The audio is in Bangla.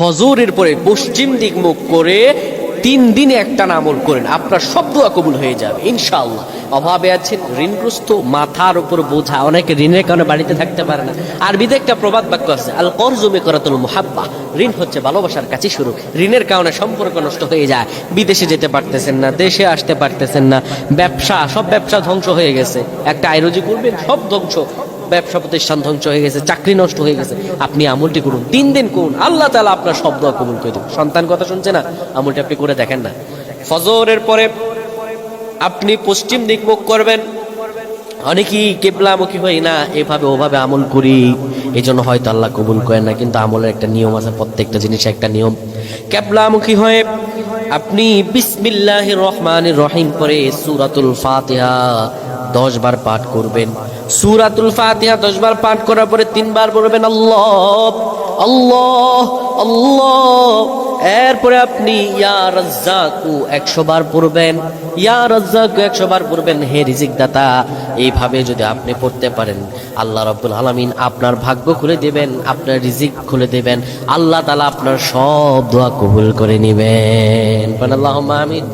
ফজরের পরে পশ্চিম দিক মুখ করে তিন দিনে একটা আমল করেন। আপনার সব দোয়া কবুল হয়ে যাবে, ইনশাআল্লাহ। অভাবে আছেন, ঋণগ্রস্ত, মাথার উপর বোঝা। অনেকে ঋণের কারণে বাড়িতে থাকতে পারে না। আরবিতে একটা প্রবাদ বাক্য আছে আল করজমে করাতুল মুহাব্বা। ঋণ হচ্ছে ভালোবাসার কাছে শুরু। ঋণের কারণে সম্পর্ক নষ্ট হয়ে যায়। বিদেশে যেতে পারতেছেন না, দেশে আসতে পারতেছেন না। ব্যবসা, সব ব্যবসা ধ্বংস হয়ে গেছে। একটা আইরোজি করবেন, সব ধ্বংস ব্যবসা প্রতিষ্ঠান ধ্বংস হয়ে গেছে, চাকরি নষ্ট হয়ে গেছে। আপনি আমলটি করুন, তিন দিন করুন, আল্লাহ তালা আপনার শব্দ কবুল করে দেবেন। সন্তান কথা শুনছে না? আমলটি আপনি করে দেখেন না। ফজরের পরে আপনি পশ্চিম দিক মুখ করবেন, অনেকেই কেবলামুখী হই না, এভাবে ওভাবে আমল করি এই জন্য হয়তো আল্লাহ কবুল করেন না, কিন্তু আমলের একটা নিয়ম আছে, প্রত্যেকটা জিনিস একটা নিয়ম। কেবলামুখী হয়ে আপনি বিসমিল্লাহ রহমান রহিম করে সুরাতুল ফাতিহা দশ বার পাঠ করবেন। সুরাতুল ফাতিহা দশ বার পাঠ করার পরে তিনবার বলবেন, আল্লাহ আল্লাহ আল্লাহ। এরপরে আপনি, ইয়া রাজ্জাকু, একশো বার পড়বেন। ইয়া রাজ্জাকু, একশো বার পড়বেন। হে রিজিক দাতা এইভাবে যদি আপনি পড়তে পারেন, আল্লাহ রব্বুল আলামিন আপনার ভাগ্য খুলে দেবেন, আপনার রিজিক খুলে দেবেন। আল্লাহ তালা আপনার সব দোয়া কবুল করে নেবেন। আল্লাহ আমিন।